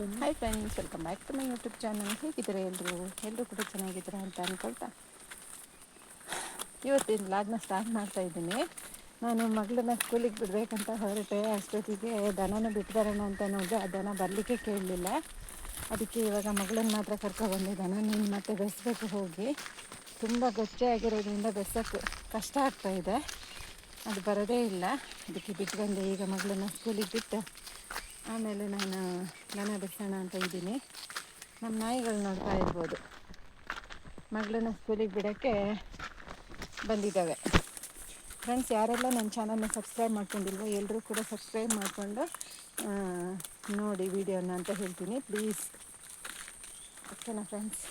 Hi friends welcome back to my YouTube channel ಹೇಗಿದ್ದೀರಾ ಎಲ್ಲರೂ ಎಲ್ಲರೂ ಕೂಡ ಚೆನ್ನಾಗಿದ್ದೀರಾ ಅಂತ ಅಂದ್ಕೊಳ್ತಾ ಇವತ್ತಿನ ಲಾಗ್ನ ಸ್ಟಾರ್ಟ್ ಮಾಡ್ತಾ ಇದ್ದೀನಿ. ನಾನು ಮಗಳನ್ನ ಸ್ಕೂಲಿಗೆ ಬಿಡಬೇಕಂತ ಹೊರಟೆ. ಅಷ್ಟೊತ್ತಿಗೆ ದನನ ಬಿಟ್ಟಿದಾರಣ ಅಂತ ನೋಡಿದೆ. ಆ ದನ ಬರಲಿಕ್ಕೆ ಕೇಳಲಿಲ್ಲ. ಅದಕ್ಕೆ ಇವಾಗ ಮಗಳನ್ನ ಮಾತ್ರ ಕರ್ಕೊಬಂದೆ ದನ ನೀನು ಮತ್ತೆ ಬೆಸ್ಬೇಕು ಹೋಗಿ. ತುಂಬ ಗೊಚ್ಚೆ ಆಗಿರೋದ್ರಿಂದ ಕಷ್ಟ ಆಗ್ತಾಯಿದೆ ಅದು ಬರೋದೇ ಇಲ್ಲ. ಅದಕ್ಕೆ ಬಿಟ್ಟು ಬಂದೆ ಈಗ ಮಗಳನ್ನ ಸ್ಕೂಲಿಗೆ ಬಿಟ್ಟು ಆಮೇಲೆ ನಾನು ದನ ಬಿಡಿಸೋಣ ಅಂತ ಇದ್ದೀನಿ. ನಮ್ಮ ನಾಯಿಗಳು ನೋಡ್ತಾ ಇರ್ಬೋದು. ಮಗಳನ್ನ ಸ್ಕೂಲಿಗೆ ಬಿಡೋಕ್ಕೆ ಬಂದಿದ್ದಾವೆ. ಫ್ರೆಂಡ್ಸ್ ಯಾರೆಲ್ಲ ನನ್ನ ಚಾನಲ್ನ ಸಬ್ಸ್ಕ್ರೈಬ್ ಮಾಡ್ಕೊಂಡಿಲ್ವೋ ಎಲ್ಲರೂ ಕೂಡ ಸಬ್ಸ್ಕ್ರೈಬ್ ಮಾಡಿಕೊಂಡು ನೋಡಿ ವಿಡಿಯೋನ ಅಂತ ಹೇಳ್ತೀನಿ. ಪ್ಲೀಸ್ ಓಕೆನಾ ಫ್ರೆಂಡ್ಸ್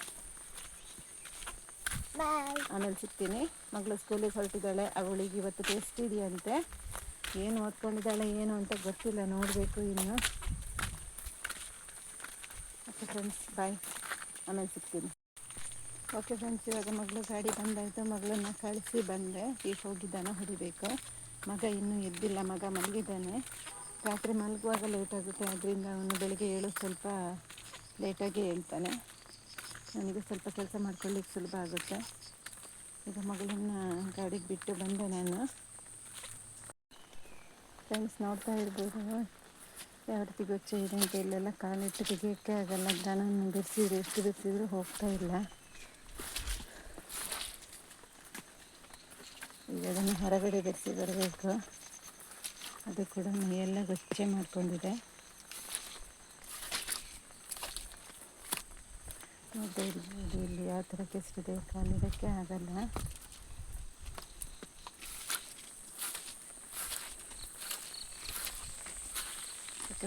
ಆಮೇಲೆ ಸಿಗ್ತೀನಿ. ಮಗಳು ಸ್ಕೂಲಿಗೆ ಹೊರಟಿದ್ದಾಳೆ. ಅವಳಿಗೆ ಇವತ್ತು ಟೇಸ್ಟ್ ಇದೆಯಂತೆ. ಏನು ಓದ್ಕೊಂಡಿದ್ದಾಳೆ, ಏನು ಅಂತ ಗೊತ್ತಿಲ್ಲ, ನೋಡಬೇಕು ಇನ್ನು. ಓಕೆ ಫ್ರೆಂಡ್ಸ್ ಬಾಯ್ ಆಮೇಲೆ ಸಿಗ್ತೀನಿ. ಓಕೆ ಫ್ರೆಂಡ್ಸ್ ಇವಾಗ ಮಗಳು ಗಾಡಿ ಬಂದಾಯಿತು. ಮಗಳನ್ನ ಕಳಿಸಿ ಬಂದೆ. ಈಗ ಹೋಗಿ ದನ ಹೊಡಿಬೇಕು. ಮಗ ಇನ್ನೂ ಎದ್ದಿಲ್ಲ, ಮಗ ಮಲಗಿದ್ದಾನೆ. ರಾತ್ರಿ ಮಲಗುವಾಗ ಲೇಟ್ ಆಗುತ್ತೆ ಅದರಿಂದ ಅವನು ಬೆಳಿಗ್ಗೆ ಏಳು ಸ್ವಲ್ಪ ಲೇಟಾಗಿ ಹೇಳ್ತಾನೆ. ನನಗೆ ಸ್ವಲ್ಪ ಕೆಲಸ ಮಾಡ್ಕೊಳ್ಳಿಕ್ಕೆ ಸುಲಭ ಆಗುತ್ತೆ. ಈಗ ಮಗಳನ್ನ ಗಾಡಿಗೆ ಬಿಟ್ಟು ಬಂದೆ ನಾನು. ಫ್ರೆಂಡ್ಸ್ ನೋಡ್ತಾ ಇರ್ಬೋದು. ಯಾವ ರೀತಿ ಗೊಚ್ಚೆ ಇದೆ ಅಂತ ಇಲ್ಲೆಲ್ಲ ಕಾಲಿಟ್ಟು ತೆಗಿಯೋಕ್ಕೆ ಆಗಲ್ಲ. ದನ ಬಿಡಿಸಿದ್ರು, ಎಷ್ಟು ಬಿಡಿಸಿದ್ರು ಹೋಗ್ತಾ ಇಲ್ಲ. ಈಗ ಅದನ್ನು ಹೊರಗಡೆ ಬಿಡಿಸಿ ಬರಬೇಕು. ಅದು ಕೂಡ ಮೈಯೆಲ್ಲ ಗೊಚ್ಚೆ ಮಾಡ್ಕೊಂಡಿದೆ. ನೋಡ್ತಾ ಇರ್ಬೋದು ಇಲ್ಲಿ ಯಾವ ಥರ ಕೆಸರಿದೆ, ಕಾಲಿಡೋಕ್ಕೆ ಆಗಲ್ಲ.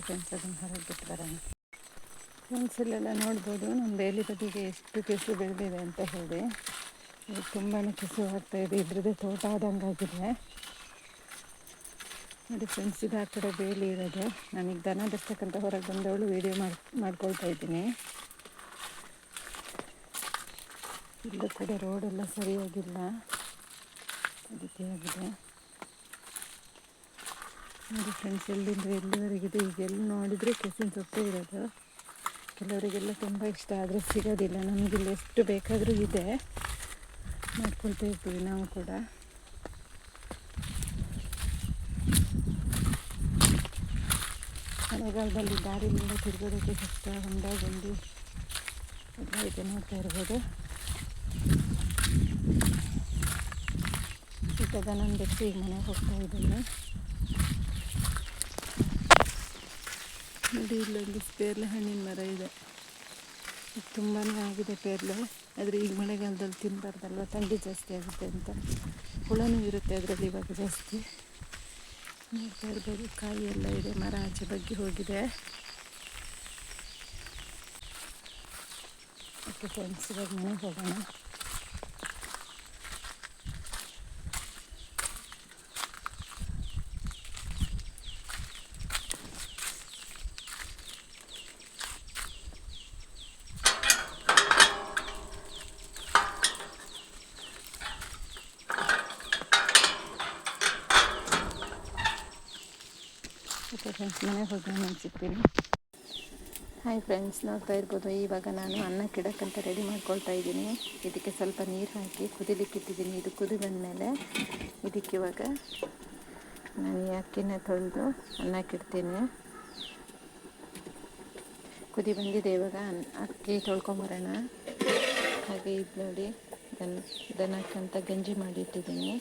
ಫ್ರೆಂಡ್ಸ್ ಅದನ್ನು ಹೊರಗೆ ಬಿಟ್ಟು ಬರೋಣ. ಫ್ರೆಂಡ್ಸ್ ಇಲ್ಲೆಲ್ಲ ನೋಡ್ಬೋದು ನಮ್ಮ ಬೇಲಿ ಬದಿಗೆ ಎಷ್ಟು ಕೆಸು ಬೆಳೆದಿದೆ ಅಂತ ಹೇಳಿ. ಇದು ತುಂಬಾ ಕೆಸರು ಆಗ್ತಾಯಿದೆ ಇದ್ರದ್ದೇ ತೋಟ ಆದಂಗೆ ಆಗಿದೆ. ನೋಡಿ ಫ್ರೆಂಡ್ಸ್ ಇದು ಆ ಕಡೆ ಬೇಲಿ ಇರೋದು. ನನಗೆ ದನ ಬರ್ತಕ್ಕಂಥ ಹೊರಗೆ ಬಂದವಳು ವೀಡಿಯೋ ಮಾಡಿ, ಮಾಡ್ಕೊಳ್ತಾ ಇದ್ದೀನಿ. ಇಲ್ಲೂ ಕೂಡ ರೋಡೆಲ್ಲ ಸರಿಯಾಗಿಲ್ಲ. ಅದಕ್ಕೆ ಆಗಿದೆ. ನೋಡಿ ಫ್ರೆಂಡ್ಸ್ ಎಲ್ಲಿಂದ ಎಲ್ಲಿವರೆಗಿದೆ? ಈಗ ಎಲ್ಲಿ ನೋಡಿದರೆ ಕೆಸಿನ ಸೊಪ್ಪೇ ಇರೋದು. ಕೆಲವರಿಗೆಲ್ಲ ತುಂಬ ಇಷ್ಟ ಆದರೆ ಸಿಗೋದಿಲ್ಲ. ನಮಗಿಲ್ಲಿ ಎಷ್ಟು ಬೇಕಾದರೂ ಇದೆ. ಮಾಡ್ಕೊಳ್ತಾ ಇರ್ತೀವಿ ನಾವು ಕೂಡ. ಮಳೆಗಾಲದಲ್ಲಿ ದಾರಿಲಿಂದ ತಿರ್ಗೋದಕ್ಕೆ ಕಷ್ಟ. ಹೊಂಡ ಗುಂಡಿ ಎಲ್ಲ ಇದೆ ನೋಡ್ತಾ ಇರ್ಬೋದು. ಈಗ ನಾನು ಬೆಚ್ಚಿ ಈಗ ಮನೆಗೆ ಹೋಗ್ತಾ ಇದ್ದೀನಿ. ನೋಡಿ ಇಲ್ಲೊಂದು ಪೇರ್ಲೆ ಹಣ್ಣಿನ ಮರ ಇದೆ. ತುಂಬಾ ಆಗಿದೆ ಪೇರ್ಲೆ. ಆದರೆ ಈಗ ಮಳೆಗಾಲದಲ್ಲಿ ತಿನ್ನಬಾರ್ದಲ್ವ ಥಂಡಿ ಜಾಸ್ತಿ ಆಗುತ್ತೆ ಅಂತ. ಹುಳನೂ ಇರುತ್ತೆ ಅದರಲ್ಲಿ ಇವಾಗ ಜಾಸ್ತಿ. ನೋಡ್ತಾ ಇರ್ಬೋದು, ಕಾಯಿ ಎಲ್ಲ ಇದೆ, ಮರ ಆಚೆ ಬಗ್ಗೆ ಹೋಗಿದೆ. ಓಕೆ ಫ್ರೆಂಡ್ಸ್ ಇವಾಗ ಮನೆಗೆ ಹೋಗೋಣ ಓಕೆ ಫ್ರೆಂಡ್ಸ್ ಮನೆಗೆ ಹೋಗೋಣ ಅನ್ಸಿರ್ತೀನಿ ಹಾಯ್ ಫ್ರೆಂಡ್ಸ್ ನೋಡ್ತಾ ಇರ್ಬೋದು, ಇವಾಗ ನಾನು ಅನ್ನ ಕೆಡಕ್ಕಂತ ರೆಡಿ ಮಾಡ್ಕೊಳ್ತಾ ಇದ್ದೀನಿ. ಇದಕ್ಕೆ ಸ್ವಲ್ಪ ನೀರು ಹಾಕಿ ಕುದಿಲಿಕ್ಕೆ ಇಟ್ಟಿದ್ದೀನಿ. ಇದು ಕುದಿ ಬಂದಮೇಲೆ ಇದಕ್ಕೆ ಇವಾಗ ನಾನು ಈ ಅಕ್ಕಿನ ತೊಳೆದು ಅನ್ನಕ್ಕಿಡ್ತೀನಿ ಕುದಿ ಬಂದಿದೆ ಇವಾಗ ಅಕ್ಕಿ ತೊಳ್ಕೊಂಬರೋಣ. ಹಾಗೆ ಇದು ನೋಡಿ, ದನ, ದನಕ್ಕಂತ ಗಂಜಿ ಮಾಡಿ ಇಟ್ಟಿದ್ದೀನಿ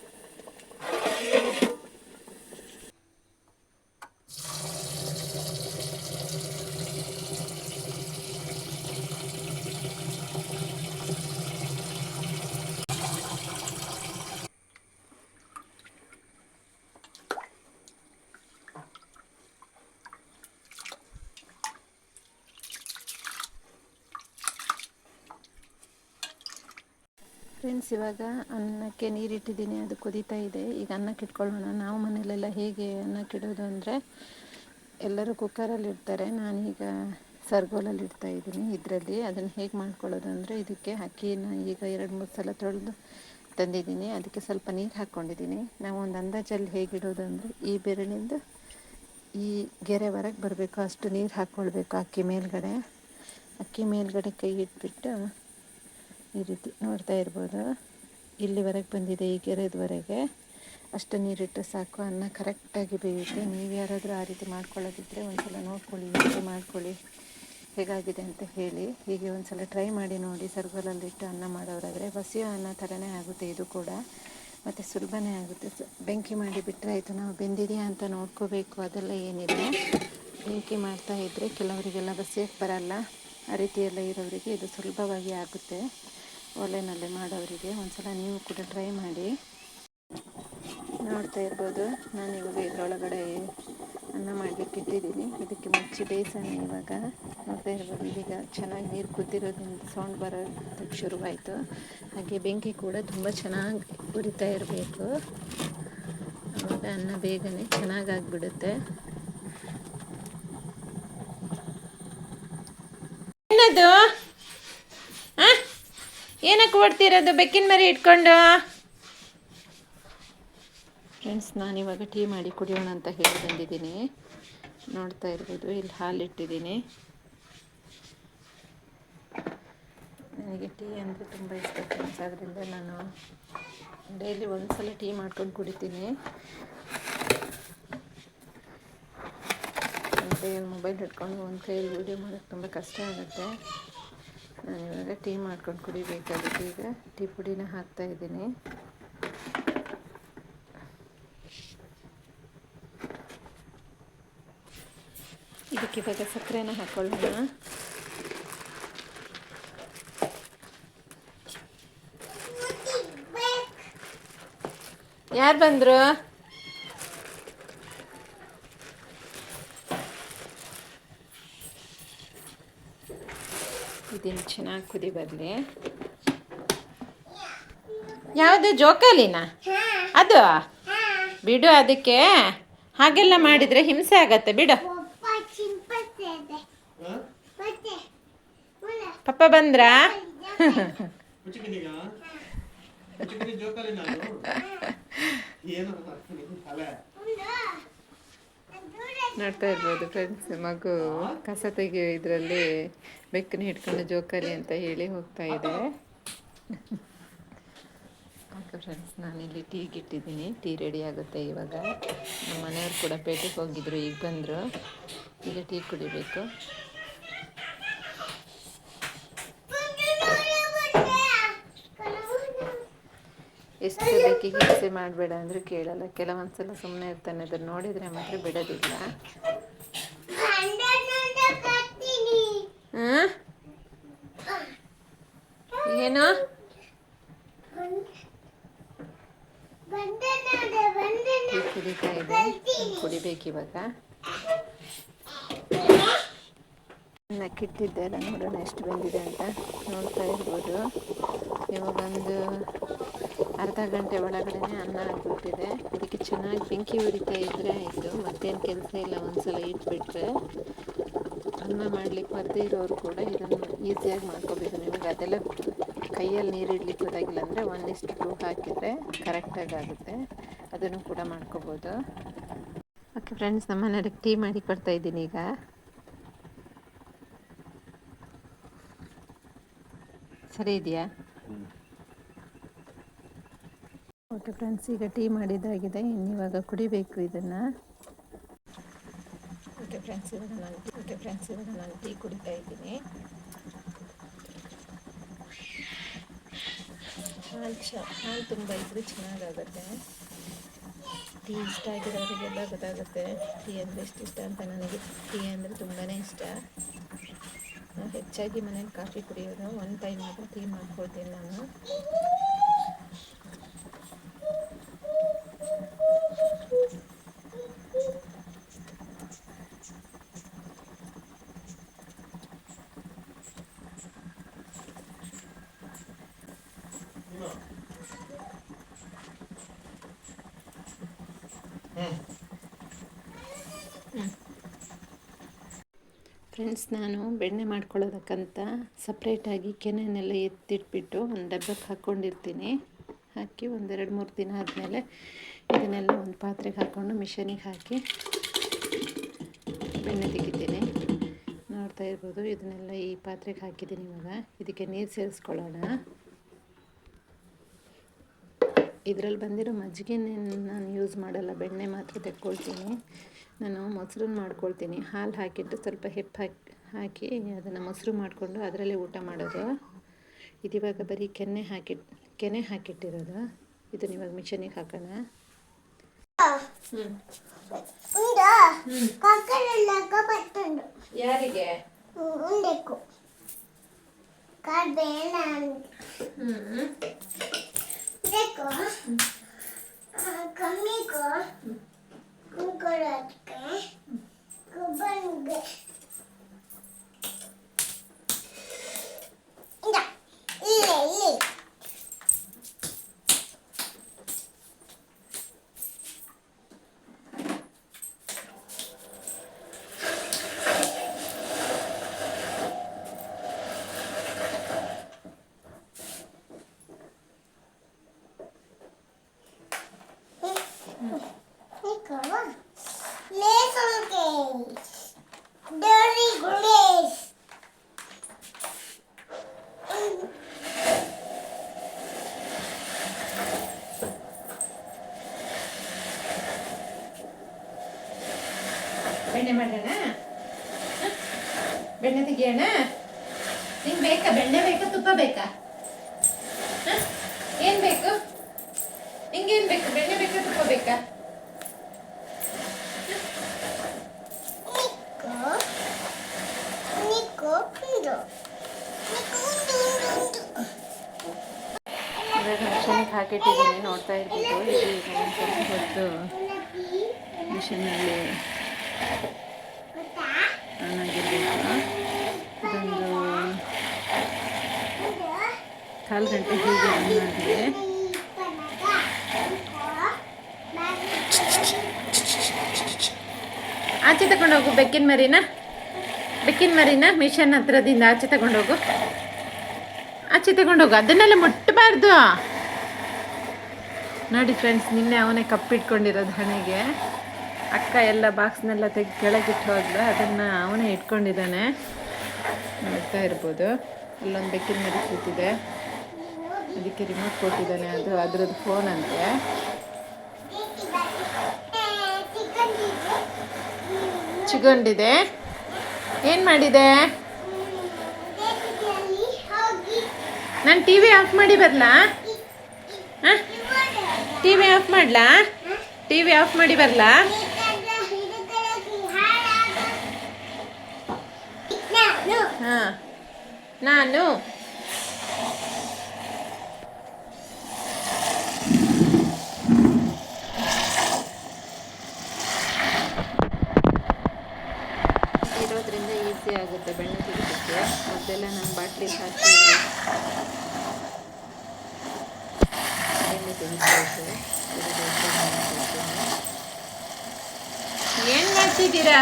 ಫ್ರೆಂಡ್ಸ್ ಇವಾಗ ಅನ್ನಕ್ಕೆ ನೀರಿಟ್ಟಿದ್ದೀನಿ, ಅದು ಕುದೀತಾ ಇದೆ. ಈಗ ಅನ್ನಕ್ಕೆ ಇಟ್ಕೊಳ್ಳೋಣ. ನಾವು ಮನೇಲೆಲ್ಲ ಹೇಗೆ ಅನ್ನಕ್ಕೆ ಇಡೋದು ಅಂದರೆ, ಎಲ್ಲರೂ ಕುಕ್ಕರಲ್ಲಿ ಇಡ್ತಾರೆ. ನಾನೀಗ ಸರ್ಗೋಲಲ್ಲಿ ಇಡ್ತಾ ಇದ್ದೀನಿ ಇದರಲ್ಲಿ. ಅದನ್ನು ಹೇಗೆ ಮಾಡ್ಕೊಳ್ಳೋದು ಅಂದರೆ, ಇದಕ್ಕೆ ಅಕ್ಕಿನ ಈಗ ಎರಡು, ಮೂರು ಸಲ ತೊಳೆದು ತಂದಿದ್ದೀನಿ. ಅದಕ್ಕೆ ಸ್ವಲ್ಪ ನೀರು ಹಾಕ್ಕೊಂಡಿದ್ದೀನಿ. ನಾವು ಒಂದು ಅಂದಾಜಲ್ಲಿ ಹೇಗಿಡೋದು ಅಂದರೆ, ಈ ಬೆರಳಿಂದ ಈ ಗೆರೆ ಹೊರಗೆ ಬರಬೇಕು. ಅಷ್ಟು ನೀರು ಹಾಕ್ಕೊಳ್ಬೇಕು ಅಕ್ಕಿ ಮೇಲ್ಗಡೆ. ಅಕ್ಕಿ ಮೇಲ್ಗಡೆ ಕೈ ಇಟ್ಬಿಟ್ಟು ಈ ರೀತಿ ನೋಡ್ತಾ ಇರ್ಬೋದು. ಇಲ್ಲಿವರೆಗೆ ಬಂದಿದೆ, ಈ ಗೆರೆದವರೆಗೆ ಅಷ್ಟು ನೀರಿಟ್ಟರೆ ಸಾಕು, ಅನ್ನ ಕರೆಕ್ಟಾಗಿ ಬೇಯುತ್ತೆ. ನೀವು ಯಾರಾದರೂ ಆ ರೀತಿ ಮಾಡ್ಕೊಳ್ಳೋದಿದ್ದರೆ ಒಂದು ಸಲ ನೋಡ್ಕೊಳ್ಳಿ ಹೀಗೆ ಮಾಡ್ಕೊಳ್ಳಿ. ಹೇಗಾಗಿದೆ ಅಂತ ಹೇಳಿ. ಹೀಗೆ ಒಂದು ಸಲ ಟ್ರೈ ಮಾಡಿ ನೋಡಿ ಸರ್ಗಲಲ್ಲಿಟ್ಟು ಅನ್ನ ಮಾಡೋರಾದರೆ. ಬಸಿಯೋ ಅನ್ನ ಥರನೇ ಆಗುತ್ತೆ ಇದು ಕೂಡ. ಮತ್ತು ಸುಲಭನೇ ಆಗುತ್ತೆ. ಬೆಂಕಿ ಮಾಡಿ ಬಿಟ್ಟರೆ ಆಯಿತು, ನಾವು ಬೆಂದಿದೆಯಾ ಅಂತ ನೋಡ್ಕೋಬೇಕು. ಅದೆಲ್ಲ ಏನಿಲ್ಲ. ಬೆಂಕಿ ಮಾಡ್ತಾ ಇದ್ದರೆ ಕೆಲವರಿಗೆಲ್ಲ ಬಸಿಯೋಕ್ಕೆ ಬರಲ್ಲ. ಆ ರೀತಿ ಎಲ್ಲ ಇರೋರಿಗೆ ಇದು ಸುಲಭವಾಗಿ ಆಗುತ್ತೆ. ಒಲೆಯಲ್ಲಿ ಮಾಡೋರಿಗೆ ಒಂದು ಸಲ ನೀವು ಕೂಡ ಟ್ರೈ ಮಾಡಿ. ನೋಡ್ತಾ ಇರ್ಬೋದು, ನಾನು ಇವಾಗ ಇದರೊಳಗಡೆ ಅನ್ನ ಮಾಡಲಿಕ್ಕೆ ಇಟ್ಟಿದ್ದೀನಿ. ಇದಕ್ಕೆ ಮುಚ್ಚಿ ಬೇಯಿಸೋಣ ಇವಾಗ ನೋಡ್ತಾ ಇರ್ಬೋದು. ಇದೀಗ ಚೆನ್ನಾಗಿ ನೀರು ಕುದ್ದಿರೋದ್ರಿಂದ ಸೌಂಡ್ ಬರೋದಕ್ಕೆ ಶುರುವಾಯಿತು. ಹಾಗೆ ಬೆಂಕಿ ಕೂಡ ತುಂಬ ಚೆನ್ನಾಗಿ ಉರಿತಾ ಇರಬೇಕು. ಆವಾಗ ಅನ್ನ ಬೇಗನೆ ಚೆನ್ನಾಗಾಗ್ಬಿಡುತ್ತೆ. ಏನದು? ಏನಕ್ಕೆ ಓಡ್ತಿರೋದು ಬೆಕ್ಕಿನ ಮರಿ ಇಟ್ಕೊಂಡು? ಫ್ರೆಂಡ್ಸ್ ನಾನಿವಾಗ ಟೀ ಮಾಡಿ ಕುಡಿಯೋಣ ಅಂತ ಹೇಳಿ ಬಂದಿದ್ದೀನಿ. ನೋಡ್ತಾ ಇರ್ಬೋದು, ಇಲ್ಲಿ ಹಾಲಿಟ್ಟಿದ್ದೀನಿ. ನನಗೆ ಟೀ ಅಂದರೆ ತುಂಬ ಇಷ್ಟ ಫ್ರೆಂಡ್ಸ್ ಆದ್ದರಿಂದ ನಾನು ಡೈಲಿ ಒಂದು ಸಲ ಟೀ ಮಾಡ್ಕೊಂಡು ಕುಡಿತೀನಿ. ಮೊಬೈಲ್ ಹಿಡ್ಕೊಂಡು ಒಂದು ಕೈಯಲ್ಲಿ ವೀಡಿಯೋ ಮಾಡೋಕ್ಕೆ ತುಂಬ ಕಷ್ಟ ಆಗುತ್ತೆ. ನಾನು ಇವಾಗ ಟೀ ಮಾಡ್ಕೊಂಡು ಕುಡಿಬೇಕಾಗುತ್ತೆ ಈಗ. ಟೀ ಪುಡಿನ ಹಾಕ್ತಾ ಇದ್ದೀನಿ. ಇದಕ್ಕೆ ಇವಾಗ ಸಕ್ಕರೆನ ಹಾಕೊಳ್ಳೋಣ. ಯಾರು ಬಂದರು? ಇದನ್ನು ಚೆನ್ನಾಗಿ ಕುದಿ ಬರಲಿ ಯಾವುದು ಜೋಕಾಲಿನ? ಅದು? ಬಿಡು ಅದಕ್ಕೆ. ಹಾಗೆಲ್ಲ ಮಾಡಿದರೆ ಹಿಂಸೆ ಆಗತ್ತೆ, ಬಿಡು. ಪಪ್ಪ ಬಂದ್ರ? ನೋಡ್ತಾ ಇರ್ಬೋದು ಫ್ರೆಂಡ್ಸ್ ಮಗು ಕಸ ತೆಗೆಯೋ ಇದರಲ್ಲಿ. ಬೆಕ್ಕನ್ನ ಹಿಡ್ಕೊಂಡು ಜೋಕಾಲಿ ಅಂತ ಹೇಳಿ ಹೋಗ್ತಾ ಇದೆ. ಓಕೆ ಫ್ರೆಂಡ್ಸ್ ನಾನಿಲ್ಲಿ ಟೀಗೆ ಇಟ್ಟಿದ್ದೀನಿ ಟೀ ರೆಡಿ ಆಗುತ್ತೆ ಇವಾಗ. ನಮ್ಮ ಮನೆಯವ್ರು ಕೂಡ ಪೇಟೆಗೆ ಹೋಗಿದ್ರು, ಈಗ ಬಂದರು. ಈಗ ಟೀ ಕುಡಿಬೇಕು. ಎಷ್ಟು ಬೇಕಿಗೆ ಹಿಂಸೆ ಮಾಡಬೇಡ ಅಂದರೂ ಕೇಳಲ್ಲ. ಕೆಲವೊಂದು ಸಲ ಸುಮ್ಮನೆ ಇರ್ತಾನೆ. ಅದನ್ನು ನೋಡಿದರೆ ಮಾತ್ರ ಬಿಡೋದಿಲ್ಲ ಹಾಂ ಏನು ಟೀ ಕುಡಿತಾ ಇದೆ ಕುಡಿಬೇಕು ಇವಾಗ ನಕ್ಕಿಟ್ಟಿದ್ದೆ ನೋಡೋಣ ಎಷ್ಟು ಬಂದಿದೆ ಅಂತ ನೋಡ್ತಾ ಇರ್ಬೋದು. ಇವಾಗೊಂದು ಅರ್ಧ ಗಂಟೆ ಒಳಗಡೆ ಅನ್ನ ಆಗಿಬಿಟ್ಟಿದೆ. ಅದಕ್ಕೆ ಚೆನ್ನಾಗಿ ಬೆಂಕಿ ಉರಿತಾ ಇದ್ದರೆ ಆಯಿತು, ಮತ್ತೇನು ಕೆಲಸ ಇಲ್ಲ, ಒಂದ್ಸಲ ಇಟ್ಬಿಟ್ರೆ. ಅನ್ನ ಮಾಡಲಿಕ್ಕೆ ಬರದೇ ಇರೋರು ಕೂಡ ಇದನ್ನು ಈಸಿಯಾಗಿ ಮಾಡ್ಕೋಬೇಕು. ನಿಮಗೆ ಅದೆಲ್ಲ ಕೈಯಲ್ಲಿ ನೀರು ಇಡ್ಲಿಕ್ಕೆ ಗೊತ್ತಾಗಿಲ್ಲ ಅಂದರೆ ಒಂದಿಷ್ಟು ಟೂ ಹಾಕಿದರೆ ಕರೆಕ್ಟಾಗಿ ಆಗುತ್ತೆ. ಅದನ್ನು ಕೂಡ ಮಾಡ್ಕೋಬೋದು. ಓಕೆ ಫ್ರೆಂಡ್ಸ್ ನಮ್ಮ ಮನೆಯವ್ರಿಗೆ ಟೀ ಮಾಡಿ ಕೊಡ್ತಾ ಇದ್ದೀನಿ ಈಗ. ಸರಿ ಇದೆಯಾ? ಓಕೆ ಫ್ರೆಂಡ್ಸ್ ಈಗ ಟೀ ಮಾಡಿದ್ದಾಗಿದೆ ಇನ್ನಿವಾಗ ಇವಾಗ ಕುಡಿಬೇಕು ಇದನ್ನು. ಓಕೆ ಫ್ರೆಂಡ್ಸ್ ಇವಾಗ ನಾನು ಓಕೆ ಫ್ರೆಂಡ್ಸ್ ಇವಾಗ ನಾನು ಟೀ ಕುಡಿತಾ ಇದ್ದೀನಿ. ಹಾಲು ಚ ಹಾಲು ತುಂಬ ಇದ್ದರೆ ಚೆನ್ನಾಗಾಗುತ್ತೆ. ಟೀ ಇಷ್ಟ ಆಗಿರೋರಿಗೆಲ್ಲ ಗೊತ್ತಾಗುತ್ತೆ. ಟೀ ಅಂದರೆ ಎಷ್ಟು ಇಷ್ಟ ಅಂತ ನನಗೆ ಟೀ ಅಂದರೆ ತುಂಬಾ ಇಷ್ಟ. ಹೆಚ್ಚಾಗಿ ಮನೇಲಿ ಕಾಫಿ ಕುಡಿಯೋದು ಒಂದು ಟೈಮ್ ಮಾತ್ರ ಟೀ ಮಾಡ್ಕೊಳ್ತೀನಿ ನಾನು. ಫ್ರೆಂಡ್ಸ್ ನಾನು ಬೆಣ್ಣೆ ಮಾಡ್ಕೊಳ್ಳೋದಕ್ಕಂತ ಸಪ್ರೇಟಾಗಿ ಕೆನೆಯನ್ನೆಲ್ಲ ಎತ್ತಿಟ್ಬಿಟ್ಟು ಒಂದು ಡಬ್ಬಕ್ಕೆ ಹಾಕ್ಕೊಂಡಿರ್ತೀನಿ. ಹಾಕಿ ಒಂದೆರಡು ಮೂರು ದಿನ ಆದಮೇಲೆ ಇದನ್ನೆಲ್ಲ ಒಂದು ಪಾತ್ರೆಗೆ ಹಾಕ್ಕೊಂಡು ಮಿಷನಿಗೆ ಹಾಕಿ ಬೆಣ್ಣೆ ತೆಗಿತೀನಿ. ನೋಡ್ತಾ ಇರ್ಬೋದು ಇದನ್ನೆಲ್ಲ ಈ ಪಾತ್ರೆಗೆ ಹಾಕಿದ್ದೀನಿ ಇವಾಗ. ಇದಕ್ಕೆ ನೀರು ಸೇರಿಸ್ಕೊಳ್ಳೋಣ. ಇದರಲ್ಲಿ ಬಂದಿರೋ ಮಜ್ಜಿಗೆನೇ ನಾನು ಯೂಸ್ ಮಾಡಲ್ಲ. ಬೆಣ್ಣೆ ಮಾತ್ರ ತೆಕ್ಕೊಳ್ತೀನಿ. ನಾನು ಮೊಸರನ್ನ ಮಾಡ್ಕೊಳ್ತೀನಿ. ಹಾಲು ಹಾಕಿಟ್ಟು ಸ್ವಲ್ಪ ಹೆಪ್ಪು ಹಾಕಿ ಹಾಕಿ ಅದನ್ನು ಮೊಸರು ಮಾಡಿಕೊಂಡು ಅದರಲ್ಲೇ ಊಟ ಮಾಡೋದು. ಇದಿವಾಗ ಬರೀ ಕೆನ್ನೆ ಹಾಕಿ ಕೆನೆ ಹಾಕಿಟ್ಟಿರೋದು. ಇದು ಇವಾಗ ಮಿಷನಿಗೆ ಹಾಕೋಣ. ಯಾರಿಗೆ? ಕೊಡೋದು ಬೆಣ್ಣೆ ಮಾಡೋಣ? ಬೆಣ್ಣೆ ತೆಗಿಯೋಣ ನಿಂಗೆ ಬೇಕಾ? ಬೆಣ್ಣೆ ಬೇಕಾ? ತುಪ್ಪ ಬೇಕಾ? ಏನು ಬೇಕು? ನಿಂಗೇನ್ ಬೇಕು? ಬೆಣ್ಣೆ ಬೇಕಾ? ತುಪ್ಪ ಬೇಕಾ? ಮಿಷನಿಗೆ ಹಾಕಿಟ್ಟಿದ್ದೀನಿ, ನೋಡ್ತಾ ಇರ್ಬೋದು ಇದು ಹೊತ್ತು ಮಿಷನಲ್ಲಿ ಕಾಲು ಗಂಟೆ ಹೀಗೆ ಆಗಿದೆ. ಆಚೆ ತಗೊಂಡೋಗು ಬೆಕ್ಕಿನ ಮರಿನ. ಬೆಕ್ಕಿನ ಮರಿನ ಮಿಷನ್ ಹತ್ರದಿಂದ ಆಚೆ ತಗೊಂಡೋಗು ಆಚೆ ತಗೊಂಡೋಗು ಅದನ್ನೆಲ್ಲ ಮುಟ್ಟಬಾರ್ದು ನೋಡಿ ಫ್ರೆಂಡ್ಸ್ ನಿನ್ನೆ ಅವನೇ ಕಪ್ಪಿಟ್ಕೊಂಡಿರೋದು ಹಣೆಗೆ. ಅಕ್ಕ ಎಲ್ಲ ಬಾಕ್ಸ್ನೆಲ್ಲ ತೆಗೆ ಕೆಳಗಿಟ್ಟು ಹೋದ್ಲ. ಅದನ್ನು ಅವನೇ ಇಟ್ಕೊಂಡಿದ್ದಾನೆ. ನೋಡ್ತಾ ಇರ್ಬೋದು. ಅಲ್ಲೊಂದು ಬೆಕ್ಕಿನ ಮರಿ ಕೂತಿದೆ. ಅದಕ್ಕೆ ರಿಮೋಟ್ ಕೊಟ್ಟಿದ್ದಾನೆ. ಅದು ಅದ್ರದ್ದು ಫೋನ್ ಅಂತೆ. ಚಿಗೊಂಡಿದೆ. ಏನು ಮಾಡಿದೆ? ನಾನು ಟಿ ವಿ ಆಫ್ ಮಾಡಿ ಬರಲಾ? ಹಾಂ? ಟಿ ವಿ ಆಫ್ ಮಾಡಲಾ? ಟಿ ವಿ ಆಫ್ ಮಾಡಿ ಬರಲಾ? ಹಾಂ. ನಾನು ಇರೋದ್ರಿಂದ ಈಸಿ ಆಗುತ್ತೆ ಬೆಣ್ಣೆ ತೆಗಿಲಿಕ್ಕೆ ಮೊದಲೆಲ್ಲ ನಾನು ಬಾಟ್ಲಿಗೆ ಹಾಕಿ ಬೆಣ್ಣೆ ತೆಗಿಬೇಕು ಏನು ಮಾಡ್ತಿದ್ದೀರಾ?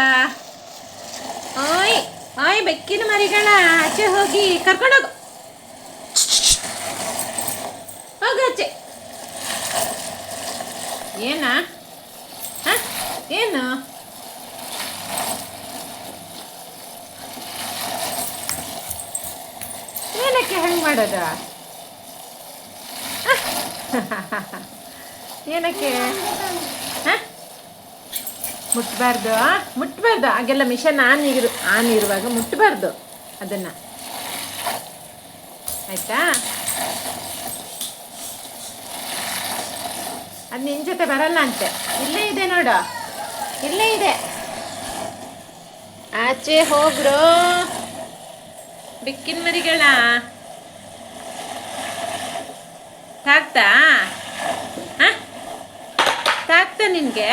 ಓಯ್ ಓಯ್, ಬೆಕ್ಕಿನ ಮರಿಗಳ ಆಚೆ ಹೋಗಿ ಕರ್ಕೊಂಡೋಗು. ಹೋಗು ಆಚೆ. ಏನಾ? ಏನು? ಏನಕ್ಕೆ ಹಂಗೆ ಮಾಡೋದ? ಏನಕ್ಕೆ? ಹ? ಮುಟ್ಬಾರ್ದು ಮುಟ್ಬಾರ್ದು. ಹಾಗೆಲ್ಲ ಮಿಷನ್ ಆನ್ ಇರು, ಆನ್ ಇರುವಾಗ ಮುಟ್ಬಾರ್ದು ಅದನ್ನ. ಆಯ್ತಾ? ಅದು ನಿನ್ನ ಜೊತೆ ಬರಲ್ಲ ಅಂತೆ. ಇಲ್ಲೇ ಇದೆ ನೋಡು. ಇಲ್ಲೇ ಇದೆ. ಆಚೆ ಹೋಗ್ರು. ಬಿಕ್ಕಿನ ಮರಿಗಳ? ತಾಕ್ತಾ ಹ? ತಾಕ್ತಾ ನಿನಗೆ?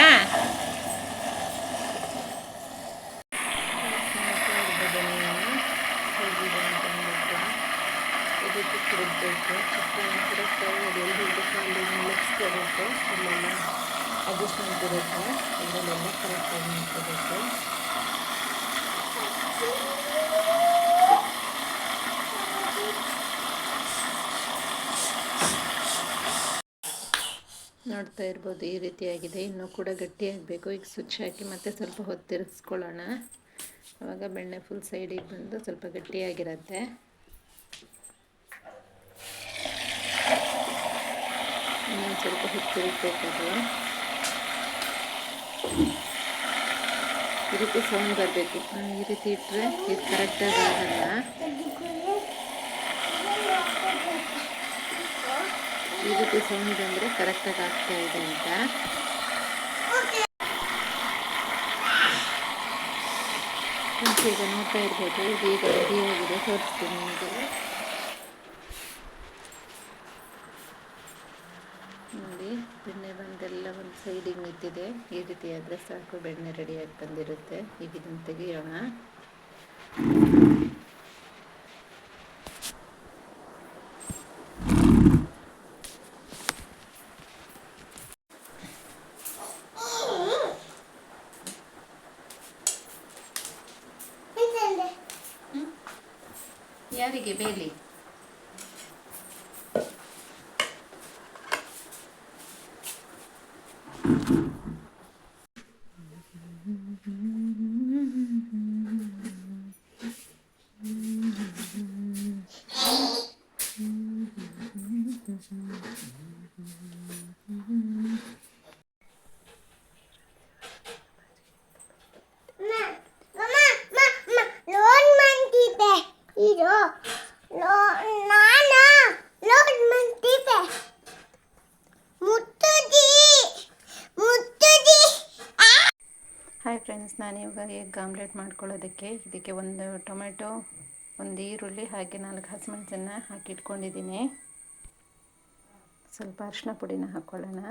ಇದಕ್ಕೆ ತಿರುಗಬೇಕು ಚಿಕ್ಕ ತಿರುಗ್ತಾ ಎಲ್ಲಿ ಹಿಡಿಬೇಕು ಅಲ್ಲಿ ನಿಲ್ಲಿಸ್ಕೋಬೇಕು ಇಲ್ಲೆಲ್ಲ ಅಡ್ಜಸ್ಟ್ಮೆಂಟ್ ಇರುತ್ತೆ ಇದರಲ್ಲೆಲ್ಲ ಕರೆಕ್ಟಾಗಿ ಮಾಡ್ಕೋಬೇಕು. ನೋಡ್ತಾ ಇರ್ಬೋದು, ಈ ರೀತಿಯಾಗಿದೆ. ಇನ್ನೂ ಕೂಡ ಗಟ್ಟಿಯಾಗಬೇಕು. ಈಗ ಸ್ವಿಚ್ ಹಾಕಿ ಮತ್ತೆ ಸ್ವಲ್ಪ ಹೊತ್ತು ತಿರುಗಿಸ್ಕೊಳ್ಳೋಣ ಆವಾಗ ಬೆಣ್ಣೆ ಫುಲ್ ಸೈಡಿಗೆ ಬಂದು ಸ್ವಲ್ಪ ಗಟ್ಟಿಯಾಗಿರುತ್ತೆ. ಇನ್ನೊಂದು ಸ್ವಲ್ಪ ಹೊತ್ತು ತಿರುಗಬೇಕದು ಈ ರೀತಿ ಸೌಂಡ್ ಬರಬೇಕು. ಈ ರೀತಿ ಇಟ್ಟರೆ ಇದು ಕರೆಕ್ಟಾಗಿ ಆಗಲ್ಲ ಈ ರೀತಿ ಸೌಂಡ್ ಬಂದರೆ ಕರೆಕ್ಟಾಗಿ ಆಗ್ತಾ ಇದೆ ಅಂತ. ಈಗ ನೋಡ್ತಾ ಇರ್ಬೋದು, ಇದು ಈಗ ರೆಡಿ ಆಗಿದೆ, ತೋರಿಸ್ತೀನಿ ನಿಮಗೆ. ನೋಡಿ, ಬೆಣ್ಣೆ ಬಂದೆಲ್ಲ ಒಂದು ಸೈಡಿಗೆ ನಿಂತಿದೆ. ಈ ರೀತಿ ಆದರೆ ಸಾಕು, ಬೆಣ್ಣೆ ರೆಡಿಯಾಗಿ ಬಂದಿರುತ್ತೆ. ಈಗ ಇದನ್ನು ತೆಗಿಯೋಣ. ಯಾರಿಗೆ ಬೇಲಿ ಅಮ್ಮ, ಮಾಡ್ಕೊಳ್ಳೋದಕ್ಕೆ ಇದಕ್ಕೆ ಒಂದು ಟೊಮೆಟೊ, ಒಂದು ಈರುಳ್ಳಿ ಹಾಗೆ ನಾಲ್ಕು ಹಸಿಮೆಣಸನ್ನು ಹಾಕಿ ಇಟ್ಕೊಂಡಿದ್ದೀನಿ ಸ್ವಲ್ಪ ಅರಿಶಿನ ಪುಡಿನ ಹಾಕ್ಕೊಳ್ಳೋಣ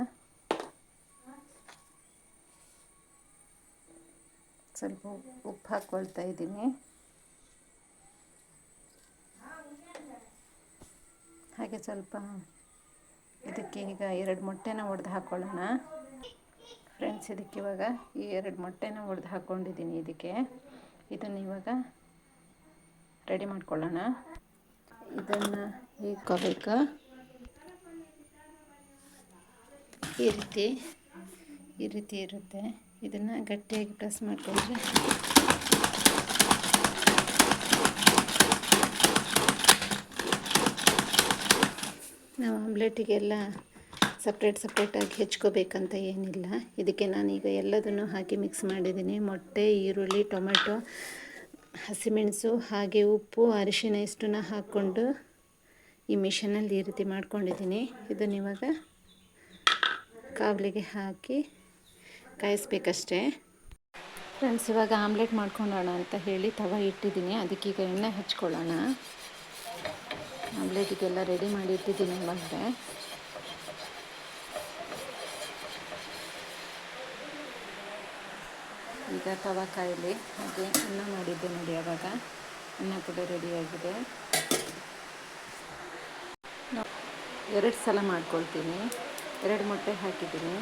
ಸ್ವಲ್ಪ ಉಪ್ಪು ಹಾಕ್ಕೊಳ್ತಾ ಇದ್ದೀನಿ. ಹಾಗೆ ಸ್ವಲ್ಪ ಇದಕ್ಕೆ ಈಗ ಎರಡು ಮೊಟ್ಟೆನ ಒಡೆದು ಹಾಕ್ಕೊಳ್ಳೋಣ ಫ್ರೆಂಡ್ಸ್, ಇದಕ್ಕೆ ಇವಾಗ ಈ ಎರಡು ಮೊಟ್ಟೆನ ಒಡೆದು ಹಾಕ್ಕೊಂಡಿದ್ದೀನಿ ಇದಕ್ಕೆ. ಇದನ್ನು ಇವಾಗ ರೆಡಿ ಮಾಡ್ಕೊಳ್ಳೋಣ. ಇದನ್ನು ಹೀಗ್ಕೋಬೇಕು ಈ ರೀತಿ ಈ ರೀತಿ ಇರುತ್ತೆ. ಇದನ್ನು ಗಟ್ಟಿಯಾಗಿ ಪ್ರೆಸ್ ಮಾಡಿಕೊಂಡ್ರೆ ನಾವು ಆಮ್ಲೆಟಿಗೆಲ್ಲ ಸಪ್ರೇಟ್ ಸಪ್ರೇಟಾಗಿ ಹೆಚ್ಕೋಬೇಕಂತ ಏನಿಲ್ಲ. ಇದಕ್ಕೆ ನಾನೀಗ ಎಲ್ಲದನ್ನು ಹಾಕಿ ಮಿಕ್ಸ್ ಮಾಡಿದ್ದೀನಿ. ಮೊಟ್ಟೆ, ಈರುಳ್ಳಿ, ಟೊಮೆಟೊ, ಹಸಿಮೆಣಸು, ಹಾಗೆ ಉಪ್ಪು, ಅರಿಶಿನ ಇಷ್ಟನ್ನ ಹಾಕ್ಕೊಂಡು ಈ ಮಿಷನಲ್ಲಿ ಈ ರೀತಿ ಮಾಡ್ಕೊಂಡಿದ್ದೀನಿ. ಇದನ್ನು ಇವಾಗ ಕಾವಲಿಗೆ ಹಾಕಿ ಕಾಯಿಸ್ಬೇಕಷ್ಟೇ. ಫ್ರೆಂಡ್ಸ್ ಇವಾಗ ಆಮ್ಲೆಟ್ ಮಾಡ್ಕೊಳ್ಳೋಣ ಅಂತ ಹೇಳಿ ತವ ಇಟ್ಟಿದ್ದೀನಿ. ಅದಕ್ಕೀಗ ಎಣ್ಣೆ ಹಚ್ಕೊಳ್ಳೋಣ. ಆಮ್ಲೆಟಿಗೆಲ್ಲ ರೆಡಿ ಮಾಡಿ ಇಟ್ಟಿದ್ದೀನಿ ಮತ್ತೆ ಈಗ ತವ ಕಾಯಿಲೆ ಹಾಗೆ ಅನ್ನ ಮಾಡಿದ್ದೆ ನೋಡಿ ಅವಾಗ. ಅನ್ನ ಕೂಡ ರೆಡಿಯಾಗಿದೆ ಎರಡು ಸಲ ಮಾಡ್ಕೊಳ್ತೀನಿ. ಎರಡು ಮೊಟ್ಟೆ ಹಾಕಿದ್ದೀನಿ.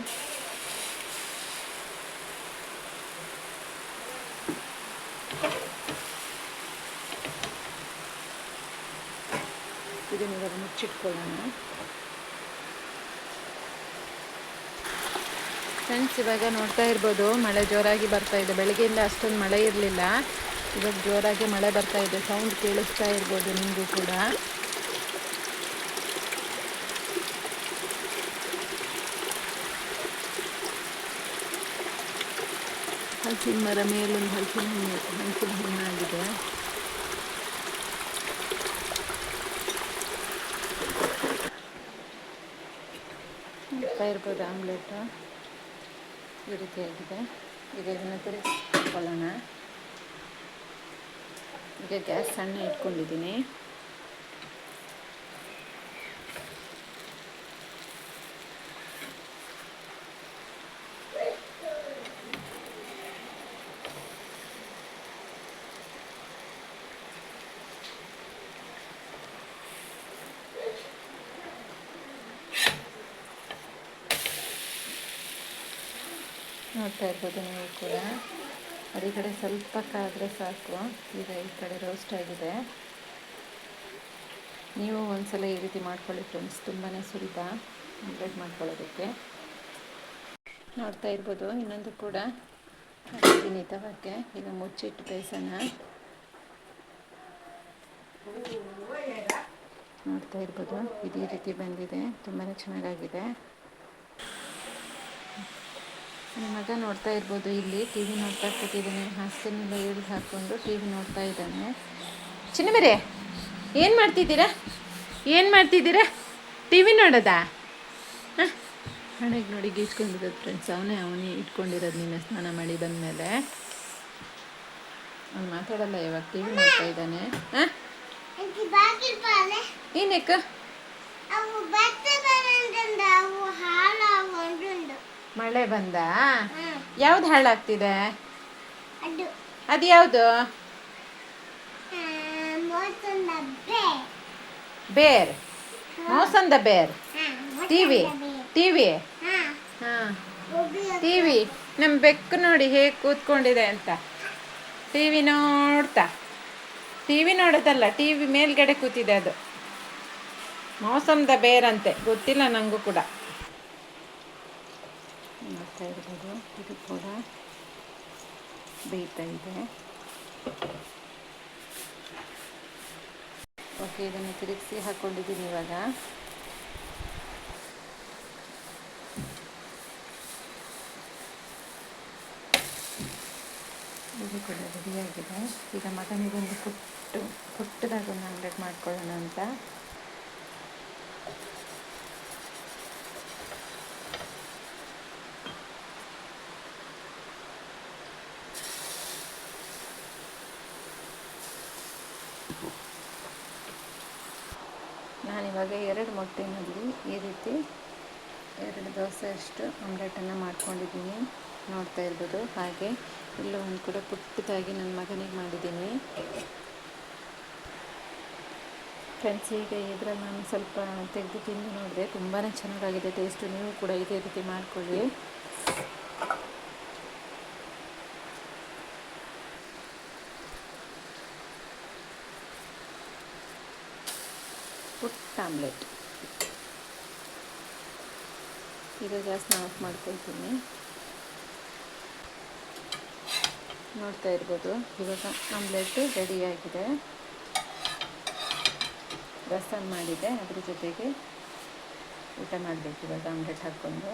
ಇದನ್ನ ಮುಚ್ಚಿಟ್ಕೊಳ್ಳೋಣ. ಫ್ರೆಂಡ್ಸ್ ಇವಾಗ ನೋಡ್ತಾ ಇರ್ಬೋದು, ಮಳೆ ಜೋರಾಗಿ ಬರ್ತಾ ಇದೆ. ಬೆಳಗ್ಗೆಯಿಂದ ಅಷ್ಟೊಂದು ಮಳೆ ಇರಲಿಲ್ಲ. ಇವಾಗ ಜೋರಾಗಿ ಮಳೆ ಬರ್ತಾ ಇದೆ. ಸೌಂಡ್ ಕೇಳಿಸ್ತಾ ಇರ್ಬೋದು ನಿಮಗೂ ಕೂಡ. ಹಲಸಿನ ಮರ ಮೇಲೊಂದು ಹಲಸಿನ ಹಣ್ಣು, ಹಲಸಿನ ಹಣ್ಣಾಗಿದೆ ಇರ್ಬೋದು ಆಮ್ಲೆಟು. ಈ ರೀತಿಯಾಗಿದೆ ಈಗ ಇದನ್ನು ತಿರುಗಿಸ್ಕೊಳ್ಳೋಣ. ಈಗ ಗ್ಯಾಸ್ ಸಣ್ಣ ಇಟ್ಕೊಂಡಿದ್ದೀನಿ. ನೋಡ್ತಾ ಇರ್ಬೋದು ನೀವು ಕೂಡ. ಅದೇ ಕಡೆ ಸ್ವಲ್ಪ ಕಾದರೆ ಸಾಕು. ಈಗ ಈ ಕಡೆ ರೋಸ್ಟ್ ಆಗಿದೆ. ನೀವು ಒಂದ್ಸಲ ಈ ರೀತಿ ಮಾಡ್ಕೊಳ್ಳಿ ಫ್ರೆಂಡ್ಸ್ ತುಂಬಾ ಸುಲಭ ಆಮ್ಲೆಟ್ ಮಾಡ್ಕೊಳ್ಳೋದಕ್ಕೆ. ನೋಡ್ತಾ ಇರ್ಬೋದು, ಇನ್ನೊಂದು ಕೂಡ. ಹಾಕಿದ್ದೀನಿ ತವಕ್ಕೆ ಈಗ ಮುಚ್ಚಿಟ್ಟು ಬೇಸನ. ನೋಡ್ತಾ ಇರ್ಬೋದು, ಇದೇ ರೀತಿ ಬಂದಿದೆ. ತುಂಬಾ ಚೆನ್ನಾಗಾಗಿದೆ. ನನ್ನ ಮಗ ನೋಡ್ತಾ ಇರ್ಬೋದು ಇಲ್ಲಿ ಟಿ ವಿ ನೋಡ್ತಾ ಕೂತಿದ್ದಾನೆ. ಹಾಸ್ಟೆಲ್ನೆಲ್ಲ ಇಳಿದು ಹಾಕ್ಕೊಂಡು ಟಿ ವಿ ನೋಡ್ತಾ ಇದ್ದಾನೆ. ಚಿನ್ನಮರೆ ಏನು ಮಾಡ್ತಿದ್ದೀರಾ? ಏನು ಮಾಡ್ತಿದ್ದೀರಾ? ಟಿ ವಿ ನೋಡೋದಾ? ಹಾಂ? ಹಣೆಗೆ ನೋಡಿ ಗೀಚ್ಕೊಂಡಿರೋದು ಫ್ರೆಂಡ್ಸ್ ಅವನೇ ಅವನೇ ಇಟ್ಕೊಂಡಿರೋದು ನಿನ್ನೆ ಸ್ನಾನ ಮಾಡಿ ಬಂದಮೇಲೆ. ಅವ್ನು ಮಾತಾಡಲ್ಲ ಇವಾಗ ಟಿ ವಿ ನೋಡ್ತಾ ಇದ್ದಾನೆ. ಹಾಂ? ಏನಕ್ಕ ಮಳೆ ಬಂದ? ಯಾವ್ದು ಹಾಳಾಗ್ತಿದೆ? ಅದು. ಯಾವುದು? ಮೋಸಂದ ಬೇರ್. ಮೋಸಂದ ಬೇರ್. ಟಿವಿ. ಟಿವಿ. ಟಿವಿ. ನಮ್ಮ ಬೆಕ್ಕು ನೋಡಿ ಹೇಗೆ ಕೂತ್ಕೊಂಡಿದೆ ಅಂತ. ಟಿವಿ ನೋಡ್ತಾ. ಟಿವಿ ನೋಡೋದಲ್ಲ ಟಿವಿ ಮೇಲ್ಗಡೆ ಕೂತಿದೆ ಅದು. ಮೋಸಮ್ದ ಬೇರಂತೆ. ಗೊತ್ತಿಲ್ಲ ನನಗೂ ಕೂಡ. ನೋಡ್ತಾ ಇರ್ಬೋದು ಇದು ಕೂಡ ಬೇಯ್ತಾ ಇದೆ. ಓಕೆ ಇದನ್ನು ತಿರುಗಿಸಿ ಹಾಕ್ಕೊಂಡಿದ್ದೀನಿ ಇವಾಗ. ಇದು ಕೂಡ ರೆಡಿಯಾಗಿದೆ ಈಗ ಮಗನಿಗೊಂದು ಪುಟ್ಟು, ಪುಟ್ಟದಾಗ ಒಂದು ಆಮ್ಲೆಟ್ ಮಾಡ್ಕೊಳ್ಳೋಣ ಅಂತ ನಾನಿವಾಗ ಎರಡು ಮೊಟ್ಟೆನಲ್ಲಿ ಈ ರೀತಿ ಎರಡು ದೋಸೆ ಅಷ್ಟು ಆಮ್ಲೆಟನ್ನು ಮಾಡ್ಕೊಂಡಿದ್ದೀನಿ. ನೋಡ್ತಾ ಇರ್ಬೋದು ಹಾಗೆ. ಇಲ್ಲೂ ಒಂದು ಕೂಡ ಪುಟ್ಟದಾಗಿ ನನ್ನ ಮಗನಿಗೆ ಮಾಡಿದ್ದೀನಿ. ಫ್ರೆಂಡ್ಸ್, ಈಗ ಇದ್ರಲ್ಲಿ ನಾನು ಸ್ವಲ್ಪ ತೆಗೆದು ತಿಂದು ನೋಡಿದೆ ತುಂಬಾ ಚೆನ್ನಾಗಾಗಿದೆ, ಟೇಸ್ಟು. ನೀವು ಕೂಡ ಇದೇ ರೀತಿ ಮಾಡಿಕೊಳ್ಳಿ. Put omelette. ಈಗ ಗ್ಯಾಸ್ನ ಆಫ್ ಮಾಡ್ಕೊಳ್ತೀನಿ. ನೋಡ್ತಾ ಇರ್ಬೋದು, ಇವಾಗ ಆಮ್ಲೆಟ್ ರೆಡಿಯಾಗಿದೆ ರಸನ್ ಮಾಡಿದೆ, ಅದ್ರ ಜೊತೆಗೆ ಊಟ ಮಾಡಬೇಕು ಇವಾಗ ಆಮ್ಲೆಟ್ ಹಾಕ್ಕೊಂಡು.